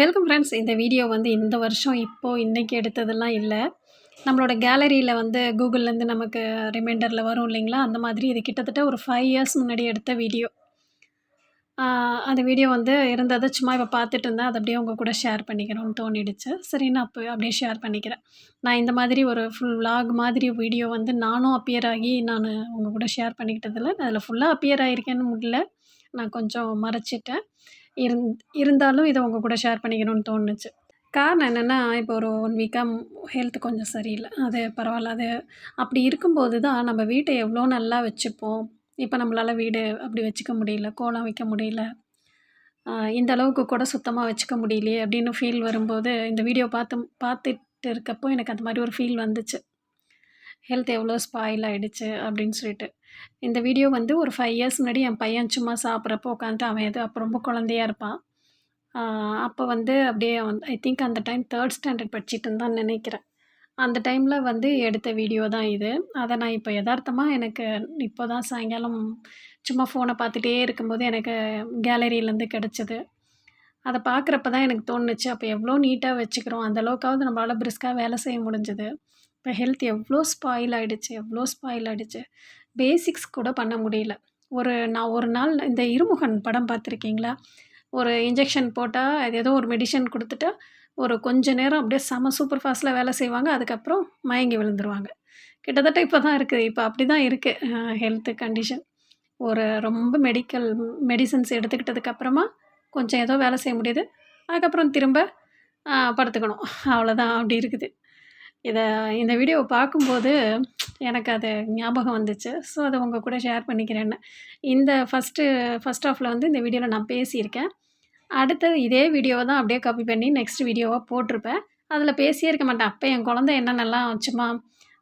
Welcome friends இந்த video வந்து இந்த வருஷம் இப்போது இன்றைக்கி எடுத்ததெல்லாம் இல்லை. நம்மளோட கேலரியில் வந்து கூகுள்லேருந்து நமக்கு ரிமைண்டரில் வரும் இல்லைங்களா? அந்த மாதிரி இது கிட்டத்தட்ட ஒரு ஃபைவ் இயர்ஸ் முன்னாடி எடுத்த வீடியோ அந்த வீடியோ வந்து இருந்ததை சும்மா இப்போ பார்த்துட்டு இருந்தேன் அது அப்படியே உங்கள் கூட ஷேர் பண்ணிக்கணும்னு தோணிடுச்சு. சரி நான் அப்போ அப்படியே ஷேர் பண்ணிக்கிறேன். நான் இந்த மாதிரி ஒரு ஃபுல் விலாக் மாதிரி வீடியோ வந்து நானும் அப்பியர் ஆகி நான் உங்கள் கூட ஷேர் பண்ணிக்கிட்டதில்லை. அதில் ஃபுல்லாக அப்பியர் ஆகிருக்கேன்னு முடியல. நான் கொஞ்சம் மறைச்சிட்டேன். இருந் இருந்தாலும் இதை உங்கள் கூட ஷேர் பண்ணிக்கணும்னு தோணுச்சு. காரணம் என்னென்னா இப்போ ஒரு ஒன் வீக்காக ஹெல்த் கொஞ்சம் சரியில்லை. அது பரவாயில்ல. அது அப்படி இருக்கும்போது தான் நம்ம வீட்டை எவ்வளோ நல்லா வச்சுப்போம். இப்போ நம்மளால் வீடு அப்படி வச்சுக்க முடியல கோலம் வைக்க முடியல. இந்த அளவுக்கு கூட சுத்தமாக வச்சுக்க முடியலையே அப்படின்னு ஃபீல் வரும்போது இந்த வீடியோ பார்த்து பார்த்துட்டு இருக்கப்போ எனக்கு அந்த மாதிரி ஒரு ஃபீல் வந்துச்சு. ஹெல்த் எவ்வளோ ஸ்பாயில் ஆகிடுச்சு அப்படின்னு சொல்லிட்டு. இந்த வீடியோ வந்து ஒரு ஃபைவ் இயர்ஸ் முன்னாடி என் பையன் சும்மா சாப்பிட்றப்போ உட்காந்துட்டு அவன் எது அப்போ ரொம்ப குழந்தையா இருப்பான். அப்போ வந்து அப்படியே வந்து ஐ திங்க் அந்த டைம் தேர்ட் ஸ்டாண்டர்ட் படிச்சிட்டு தான் நினைக்கிறேன். அந்த டைமில் வந்து எடுத்த வீடியோ தான் இது. அதை நான் இப்போ யதார்த்தமாக எனக்கு இப்போ தான் சாயங்காலம் சும்மா ஃபோனை பார்த்துட்டே இருக்கும்போது எனக்கு கேலரியிலேருந்து கிடச்சிது. அதை பார்க்குறப்ப தான் எனக்கு தோணுச்சு அப்போ எவ்வளோ நீட்டாக வச்சுக்கிறோம். அந்த அளவுக்காவது நம்மளால் பிரிஸ்காக வேலை செய்ய முடிஞ்சது. இப்போ ஹெல்த் எவ்வளோ ஸ்பாயில் ஆகிடுச்சு எவ்வளோ ஸ்பாயில் ஆகிடுச்சு பேசிக்ஸ் கூட பண்ண முடியல. ஒரு நான் ஒரு நாள் இந்த இருமுகன் படம் பார்த்துருக்கீங்களா? ஒரு இன்ஜெக்ஷன் போட்டால் அது ஏதோ ஒரு மெடிசன் கொடுத்துட்டா ஒரு கொஞ்ச நேரம் அப்படியே செம சூப்பர் ஃபாஸ்ட்டில் வேலை செய்வாங்க. அதுக்கப்புறம் மயங்கி விழுந்துருவாங்க. கிட்டத்தட்ட இப்போ தான் இருக்குது இப்போ அப்படி தான் இருக்குது ஹெல்த்து கண்டிஷன் ஒரு ரொம்ப மெடிக்கல் மெடிசன்ஸ் எடுத்துக்கிட்டதுக்கப்புறமா கொஞ்சம் ஏதோ வேலை செய்ய முடியுது. அதுக்கப்புறம் திரும்ப படுத்துக்கணும். அவ்வளோதான் அப்படி இருக்குது. இதை இந்த வீடியோவை பார்க்கும்போது எனக்கு அது ஞாபகம் வந்துச்சு. ஸோ அதை உங்கள் கூட ஷேர் பண்ணிக்கிறேன்னு. இந்த ஃபஸ்ட்டு ஃபஸ்ட் ஆஃபில் வந்து இந்த வீடியோவில் நான் பேசியிருக்கேன். அடுத்தது இதே வீடியோவை தான் அப்படியே காப்பி பண்ணி நெக்ஸ்ட் வீடியோவாக போட்டிருப்பேன். அதில் பேசியே இருக்க மாட்டேன். அப்போ என் குழந்தை என்னென்னலாம் சும்மா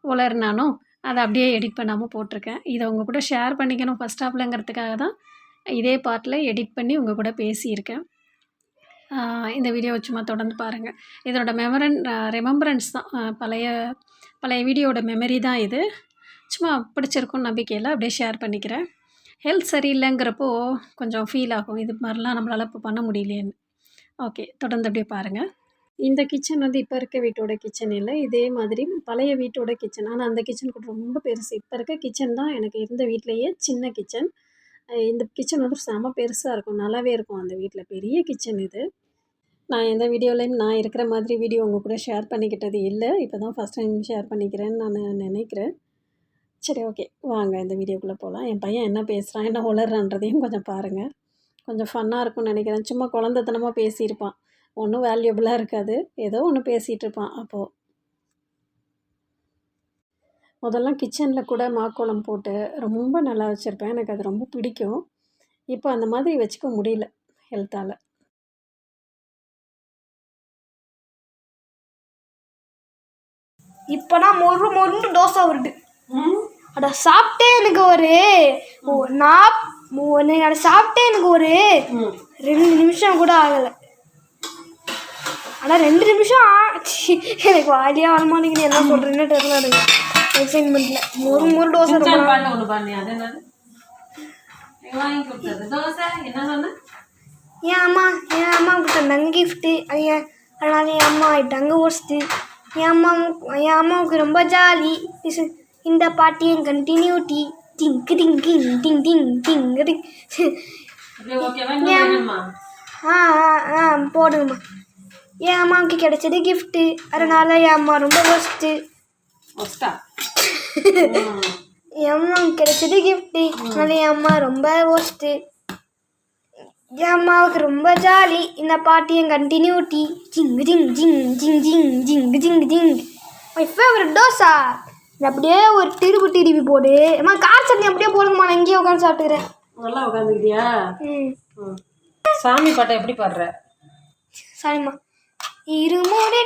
உளர்னானோ அதை அப்படியே எடிட் பண்ணாமல் போட்டிருக்கேன். இதை உங்கள் கூட ஷேர் பண்ணிக்கணும் ஃபஸ்ட் ஆஃப்லங்கிறதுக்காக தான் இதே பார்ட்டில் எடிட் பண்ணி உங்கள் கூட பேசியிருக்கேன். இந்த வீடியோவை சும்மா தொடர்ந்து பாருங்கள் இதனோட மெமரன் ரிமம்பரன்ஸ் தான். பழைய பழைய வீடியோவோட மெமரி தான் இது. சும்மா பிடிச்சிருக்கும் நம்பிக்கையில் அப்படியே ஷேர் பண்ணிக்கிறேன். ஹெல்த் சரியில்லைங்கிறப்போ கொஞ்சம் ஃபீல் ஆகும். இது மாதிரிலாம் நம்மளால் இப்போ பண்ண முடியலையேன்னு. ஓகே தொடர்ந்து அப்படியே பாருங்கள் இந்த கிச்சன் வந்து இப்போ இருக்க வீட்டோட கிச்சன் இல்லை. இதே மாதிரி பழைய வீட்டோட கிச்சன் ஆனால் அந்த கிச்சன் கூட ரொம்ப பெருசு. இப்போ இருக்க கிச்சன் தான் எனக்கு இருந்த வீட்லேயே சின்ன கிச்சன் இந்த கிச்சன் வந்து செம பெருசாக இருக்கும். நல்லாவே இருக்கும் அந்த வீட்டில். பெரிய கிச்சன் இது. நான் எந்த வீடியோலையும் நான் இருக்கிற மாதிரி வீடியோ உங்கள் கூட ஷேர் பண்ணிக்கிட்டது இல்லை. இப்போ தான் ஃபஸ்ட் டைம் ஷேர் பண்ணிக்கிறேன்னு நான் நினைக்கிறேன். சரி ஓகே வாங்க இந்த வீடியோக்குள்ளே போகலாம் என் பையன் என்ன பேசுகிறான் என்ன உளர்றான்றதையும் கொஞ்சம் பாருங்கள் கொஞ்சம் ஃபன்னாக இருக்கும்னு நினைக்கிறேன். சும்மா குழந்தைத்தனமாக பேசியிருப்பான். ஒன்றும் வேல்யூபிளாக இருக்காது. ஏதோ ஒன்று பேசிகிட்டு இருப்பான். அப்போது முதல்லாம் கிச்சனில் கூட மாக்கோலம் போட்டு ரொம்ப நல்லா வச்சுருப்பேன். எனக்கு அது ரொம்ப பிடிக்கும். இப்போ அந்த மாதிரி வச்சுக்க முடியல ஹெல்த்தால் இப்போனா மொறு மொறுன்னு தோசை வருது அட சாப்பிட்டே எனக்கு ஒரு நான் அதை சாப்பிட்டே எனக்கு ஒரு ரெண்டு நிமிஷம் கூட ஆகலை. ஆனால் ரெண்டு நிமிஷம் எனக்கு வாலியாக வரமாட்டேங்குது என்ன சொல்கிறேன்னு தெரியல எனக்கு. எக்ஸைட்மெண்ட்டில் அது தோசை என்ன சொன்ன? என் அம்மா என் அம்மா கொடுத்தாங்க கிஃப்ட்டு அது என் அதனால என் அம்மா ஆயிட்டாங்க ஒஸ்ட்டு என் அம்மா என் அம்மாவுக்கு ரொம்ப ஜாலி. இந்த பாட்டு என் கண்டினியூட்டி டிங்கு டிங்கு டிங் டிங் டிங் டிங் ஆ ஆ போடுங்கம்மா. என் அம்மாவுக்கு கிடைச்சது கிஃப்ட்டு அதனால என் அம்மா ரொம்ப ஒஸ்ட்டு ஒஸ்டா என் அம்மாவுக்கு கிடைச்சது கிஃப்ட்டு அதனால என் அம்மா ரொம்ப ஒஸ்ட்டு என் அம்மாவுக்கு ரொம்ப ஜாலி. இந்த பாட்டு என் கண்டினியூட்டி ஜிங்கு ஜிங் ஜிங் ஜிங் ஜிங் ஜிங்கு ஜிங்கு ஜிங். மை ஃபேவரட் இது அப்படியே ஒரு திருப்பு திருப்பி போடு. அம்மா கார் சட்னி அப்படியே போடுங்கம்மா. நான் இங்கேயே உட்காந்து சாப்பிட்டுக்கிறேன். நல்லா உட்காந்துக்கிட்டியா சாமி பாட்டை எப்படி பாடுற? சரிம்மா. இருமுடி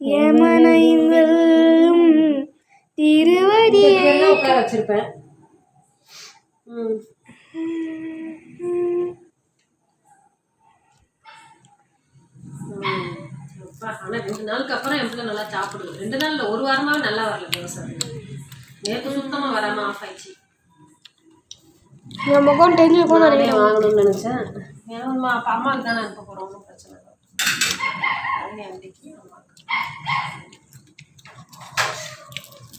யமனையும் திருவடியே உட்கார வச்சிருப்பேன். ம். ஆனால் ரெண்டு நாளுக்கு அப்புறம் என் பிள்ளை நல்லா சாப்பிடுது. ரெண்டு நாளில் ஒரு வாரமாவே நல்லா வரல தோசை நேற்று சுத்தமாக வராமல் ஆஃப் ஆயிடுச்சு. என் முகம் நானே வாங்கணும்னு நினச்சேன். ஏன்னா அப்போ அம்மாவுக்கு தானே அனுப்ப இல்லை அன்றைக்கி அம்மாவுக்கு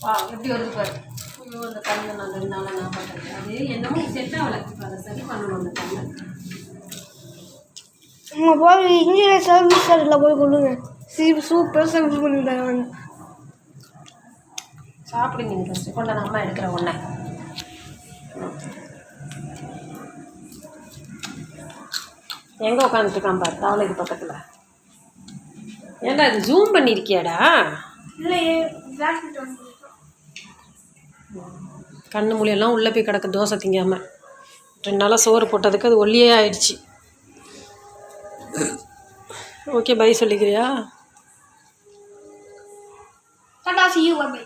வா எப்படி வருது பாரு. ஐயோ அந்த கண்ணை நான் ரெண்டு நாளாக நான் பண்ணுறேன் அது என்னமோ செட் ஆகலை. அதை சரி பண்ணணும் அந்த கண்ணை. உங்கள் போய் இன்ஜினியர் சர்வீஸ் சென்டரில் போய் கொடுங்க சீ சூப்பராக சர்வீஸ் பண்ணி தருவாங்க சாப்பிடுங்க நீ ஃபஸ்ட்டு கொண்ட நான் அம்மா எடுக்கிற ஒன்றை எங்கே உட்காந்துட்டுருக்கான் பாரு தவளைக்கு பக்கத்தில். ஏன்டா இது ஜூம் பண்ணியிருக்கியாடா இல்லையே கண்ணு மூலியெல்லாம் உள்ளே போய் கிடக்கு தோசை திங்காம. ரெண்டு நாளாக சோறு போட்டதுக்கு அது ஒல்லியே ஆயிடுச்சு. Okay bye சொல்லிக்கிறியா? Tata see you bye